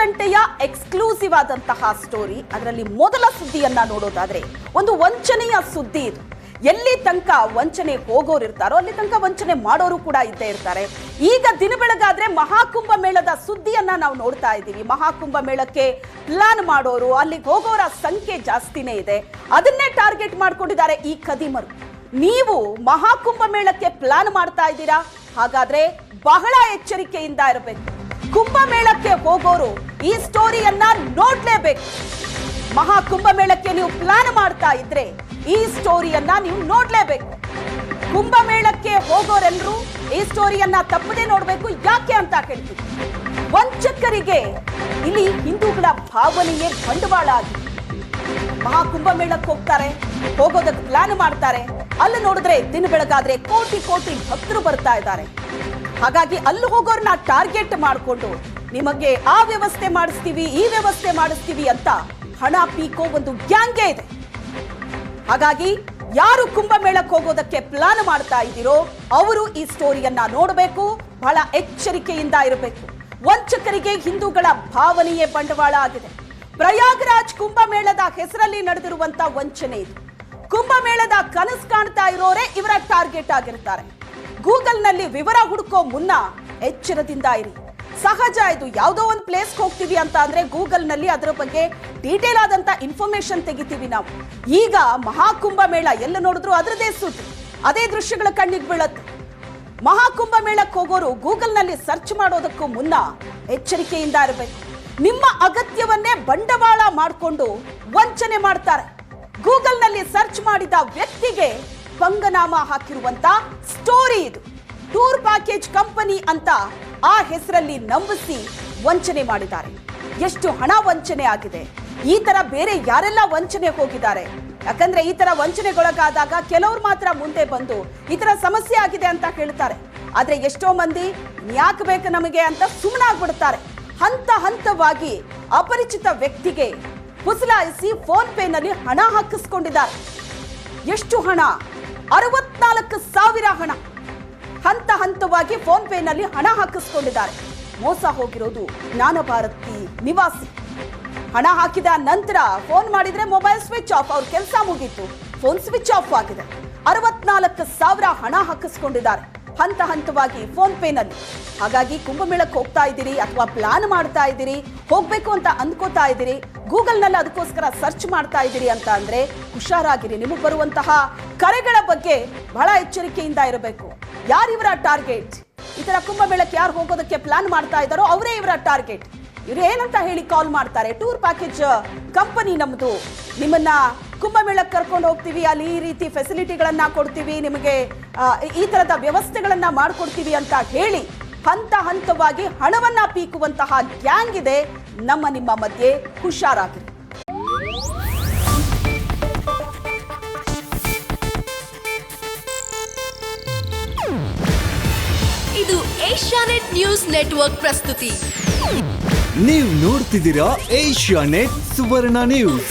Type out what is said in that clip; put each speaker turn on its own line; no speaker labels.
ಗಂಟೆಯ ಎಕ್ಸ್ಕ್ಲೂಸಿವ್ ಆದಂತಹ ಸ್ಟೋರಿ ಅದರಲ್ಲಿ ಮೊದಲ ಸುದ್ದಿಯನ್ನ ನೋಡೋದಾದ್ರೆ ಒಂದು ವಂಚನೆಯ ಸುದ್ದಿ ಇದು. ಎಲ್ಲಿ ತನಕ ವಂಚನೆ ಹೋಗೋರು ಇರ್ತಾರೋ, ಅಲ್ಲಿ ತನಕ ವಂಚನೆ ಮಾಡೋರು ಕೂಡ ಇದ್ದೇ ಇರ್ತಾರೆ. ಈಗ ದಿನ ಬೆಳಗಾದ್ರೆ ಮಹಾಕುಂಭ ಮೇಳದ ಸುದ್ದಿಯನ್ನ ನಾವು ನೋಡ್ತಾ ಇದ್ದೀವಿ. ಮಹಾಕುಂಭ ಮೇಳಕ್ಕೆ ಪ್ಲಾನ್ ಮಾಡೋರು, ಅಲ್ಲಿಗೆ ಹೋಗೋರ ಸಂಖ್ಯೆ ಜಾಸ್ತಿನೇ ಇದೆ. ಅದನ್ನೇ ಟಾರ್ಗೆಟ್ ಮಾಡ್ಕೊಂಡಿದ್ದಾರೆ ಈ ಕದಿಮರು ನೀವು ಮಹಾಕುಂಭ ಮೇಳಕ್ಕೆ ಪ್ಲಾನ್ ಮಾಡ್ತಾ ಇದ್ದೀರಾ? ಹಾಗಾದ್ರೆ ಬಹಳ ಎಚ್ಚರಿಕೆಯಿಂದ ಇರಬೇಕು. ಕುಂಭಮೇಳಕ್ಕೆ ಹೋಗೋರು ಈ ಸ್ಟೋರಿಯನ್ನ ನೋಡ್ಲೇಬೇಕು. ಮಹಾ ಕುಂಭಮೇಳಕ್ಕೆ ನೀವು ಪ್ಲಾನ್ ಮಾಡ್ತಾ ಇದ್ರೆ ಈ ಸ್ಟೋರಿಯನ್ನ ನೀವು ನೋಡ್ಲೇಬೇಕು. ಕುಂಭಮೇಳಕ್ಕೆ ಹೋಗೋರೆಲ್ಲರೂ ಈ ಸ್ಟೋರಿಯನ್ನ ತಪ್ಪದೇ ನೋಡ್ಬೇಕು, ಯಾಕೆ ಅಂತ ಕೇಳ್ತೀವಿ ವಂಚಕರಿಗೆ ಇಲ್ಲಿ ಹಿಂದೂಗಳ ಭಾವನೆಯೇ ಬಂಡವಾಳ ಆಗಿದೆ ಮಹಾ ಕುಂಭಮೇಳಕ್ಕೆ ಹೋಗ್ತಾರೆ, ಹೋಗೋದಕ್ಕೆ ಪ್ಲಾನ್ ಮಾಡ್ತಾರೆ. ಅಲ್ಲಿ ನೋಡಿದ್ರೆ ದಿನ ಬೆಳಗಾದ್ರೆ ಕೋಟಿ ಕೋಟಿ ಭಕ್ತರು ಬರ್ತಾ ಇದ್ದಾರೆ. ಹಾಗಾಗಿ ಅಲ್ಲಿ ಹೋಗೋರ್ನ ಟಾರ್ಗೆಟ್ ಮಾಡಿಕೊಂಡು ನಿಮಗೆ ಆ ವ್ಯವಸ್ಥೆ ಮಾಡಿಸ್ತೀವಿ, ಈ ವ್ಯವಸ್ಥೆ ಮಾಡಿಸ್ತೀವಿ ಅಂತ ಹಣ ಪೀಕೋ ಒಂದು ಗ್ಯಾಂಗೇ ಇದೆ. ಹಾಗಾಗಿ ಯಾರು ಕುಂಭಮೇಳಕ್ಕೆ ಹೋಗೋದಕ್ಕೆ ಪ್ಲಾನ್ ಮಾಡ್ತಾ ಇದ್ದೀರೋ ಅವರು ಈ ಸ್ಟೋರಿಯನ್ನ ನೋಡಬೇಕು, ಬಹಳ ಎಚ್ಚರಿಕೆಯಿಂದ ಇರಬೇಕು. ವಂಚಕರಿಗೆ ಹಿಂದೂಗಳ ಭಾವನೆಯೇ ಬಂಡವಾಳ ಆಗಿದೆ. ಪ್ರಯಾಗ್ರಾಜ್ ಕುಂಭಮೇಳದ ಹೆಸರಲ್ಲಿ ನಡೆದಿರುವಂತ ವಂಚನೆ ಇದು. ಕುಂಭಮೇಳದ ಕನಸು ಕಾಣ್ತಾ ಇರೋರೇ ಇವರ ಟಾರ್ಗೆಟ್ ಆಗಿರ್ತಾರೆ. ಗೂಗಲ್ನಲ್ಲಿ ವಿವರ ಹುಡುಕೋ ಮುನ್ನ ಎಚ್ಚರದಿಂದ ಇರಿ. ಸಹಜ, ಇದು ಯಾವುದೋ ಒಂದು ಪ್ಲೇಸ್ಗೆ ಹೋಗ್ತೀವಿ ಅಂತ ಅಂದರೆ ಗೂಗಲ್ನಲ್ಲಿ ಅದರ ಬಗ್ಗೆ ಡೀಟೇಲ್ ಆದಂತ ಇನ್ಫಾರ್ಮೇಶನ್ ತೆಗಿತೀವಿ ನಾವು. ಈಗ ಮಹಾಕುಂಭ ಮೇಳ ಎಲ್ಲ ನೋಡಿದ್ರು ಅದರದೇ ಸುದ್ದಿ. ಅದೇ ದೃಶ್ಯಗಳ ಕಣ್ಣಿಗೆ ಬೀಳತ್ತೆ. ಮಹಾಕುಂಭ ಮೇಳಕ್ಕೆ ಹೋಗೋರು ಗೂಗಲ್ನಲ್ಲಿ ಸರ್ಚ್ ಮಾಡೋದಕ್ಕೂ ಮುನ್ನ ಎಚ್ಚರಿಕೆಯಿಂದ ಇರಬೇಕು. ನಿಮ್ಮ ಅಗತ್ಯವನ್ನೇ ಬಂಡವಾಳ ಮಾಡಿಕೊಂಡು ವಂಚನೆ ಮಾಡ್ತಾರೆ. ಗೂಗಲ್ನಲ್ಲಿ ಸರ್ಚ್ ಮಾಡಿದ ವ್ಯಕ್ತಿಗೆ ಪಂಗನಾಮ ಹಾಕಿರುವಂತ ಸ್ಟೋರಿ ಇದು. ಟೂರ್ ಪ್ಯಾಕೇಜ್ ಕಂಪನಿ ಅಂತ ಆ ಹೆಸರಲ್ಲಿ ನಂಬಿಸಿ ವಂಚನೆ ಮಾಡಿದ್ದಾರೆ. ಎಷ್ಟು ಹಣ ವಂಚನೆ ಆಗಿದೆ. ಈ ತರ ಬೇರೆ ಯಾರೆಲ್ಲ ವಂಚನೆ ಹೋಗಿದ್ದಾರೆ? ಯಾಕಂದ್ರೆ ಈ ತರ ವಂಚನೆಗೊಳಗಾದಾಗ ಕೆಲವ್ರು ಮಾತ್ರ ಮುಂದೆ ಬಂದು ಈ ತರ ಸಮಸ್ಯೆ ಆಗಿದೆ ಅಂತ ಹೇಳ್ತಾರೆ. ಆದ್ರೆ ಎಷ್ಟೋ ಮಂದಿ ಯಾಕೆ ಬೇಕು ನಮಗೆ ಅಂತ ಸುಮ್ಮನಾಗ್ಬಿಡ್ತಾರೆ ಹಂತ ಹಂತವಾಗಿ ಅಪರಿಚಿತ ವ್ಯಕ್ತಿಗೆ ಫೋನ್ ಪೇನಲ್ಲಿ ಹಣ ಹಾಕಿಸ್ಕೊಂಡಿದ್ದಾರೆ. ಎಷ್ಟು ಹಣ? ಅರವತ್ನಾಲ್ಕು ಸಾವಿರ ಹಣ. ಹಂತ ಹಂತವಾಗಿ ಫೋನ್ ಪೇನಲ್ಲಿ ಹಣ ಹಾಕಿಸ್ಕೊಂಡಿದ್ದಾರೆ. ಮೋಸ ಹೋಗಿರೋದು ಜ್ಞಾನ ಭಾರತಿ ನಿವಾಸಿ. ಹಣ ಹಾಕಿದ ನಂತರ ಫೋನ್ ಮಾಡಿದ್ರೆ ಮೊಬೈಲ್ ಸ್ವಿಚ್ ಆಫ್, ಅವ್ರ ಕೆಲಸ ಮುಗೀತು. ಫೋನ್ ಸ್ವಿಚ್ ಆಫ್ ಆಗಿದೆ. ಅರವತ್ನಾಲ್ಕು ಸಾವಿರ ಹಣ ಹಾಕಿಸ್ಕೊಂಡಿದ್ದಾರೆ. ಹಂತ ಹಂತವಾಗಿ ಫೋನ್ ಪೇನಲ್ಲಿ. ಹಾಗಾಗಿ ಕುಂಭಮೇಳಕ್ಕೆ ಹೋಗ್ತಾ ಇದ್ದೀರಿ ಅಥವಾ ಪ್ಲಾನ್ ಮಾಡ್ತಾ ಇದ್ದೀರಿ, ಹೋಗಬೇಕು ಅಂತ ಅಂದ್ಕೋತಾ ಇದ್ದೀರಿ, ಗೂಗಲ್ನಲ್ಲಿ ಅದಕ್ಕೋಸ್ಕರ ಸರ್ಚ್ ಮಾಡ್ತಾ ಇದ್ದೀರಿ ಅಂತ ಅಂದರೆ ಹುಷಾರಾಗಿರಿ. ನಿಮಗೆ ಬರುವಂತಹ ಕರೆಗಳ ಬಗ್ಗೆ ಬಹಳ ಎಚ್ಚರಿಕೆಯಿಂದ ಇರಬೇಕು. ಯಾರಿವರ ಟಾರ್ಗೆಟ್ ಈ ಥರ ಕುಂಭಮೇಳಕ್ಕೆ ಯಾರು ಹೋಗೋದಕ್ಕೆ ಪ್ಲಾನ್ ಮಾಡ್ತಾ ಇದ್ದಾರೋ ಅವರೇ ಇವರ ಟಾರ್ಗೆಟ್ ಇವ್ರು ಏನಂತ ಹೇಳಿ ಕಾಲ್ ಮಾಡ್ತಾರೆ? ಟೂರ್ ಪ್ಯಾಕೇಜ್ ಕಂಪನಿ ನಮ್ಮದು ನಿಮ್ಮನ್ನ ಕುಂಭಮೇಳಕ್ಕೆ ಕರ್ಕೊಂಡು ಹೋಗ್ತೀವಿ ಅಲ್ಲಿ ಈ ರೀತಿ ಫೆಸಿಲಿಟಿಗಳನ್ನು ಕೊಡ್ತೀವಿ ನಿಮಗೆ ಈ ತರದ ವ್ಯವಸ್ಥೆಗಳನ್ನು ಮಾಡ್ಕೊಡ್ತೀವಿ ಅಂತ ಹೇಳಿ ಹಂತ ಹಂತವಾಗಿ ಹಣವನ್ನ ಪೀಕುವಂತಹ ಗ್ಯಾಂಗ್ ಇದೆ. ನಮ್ಮ ನಿಮ್ಮ ಮಧ್ಯೆ ಹುಷಾರಾಗಿರಿ
ಇದು ಏಷ್ಯಾನೆಟ್ ನ್ಯೂಸ್ ನೆಟ್ವರ್ಕ್ ಪ್ರಸ್ತುತಿ.
ನೀವು ನೋಡ್ತಿದ್ದೀರಾ ಏಷ್ಯಾನೆಟ್ ಸುವರ್ಣ ನ್ಯೂಸ್.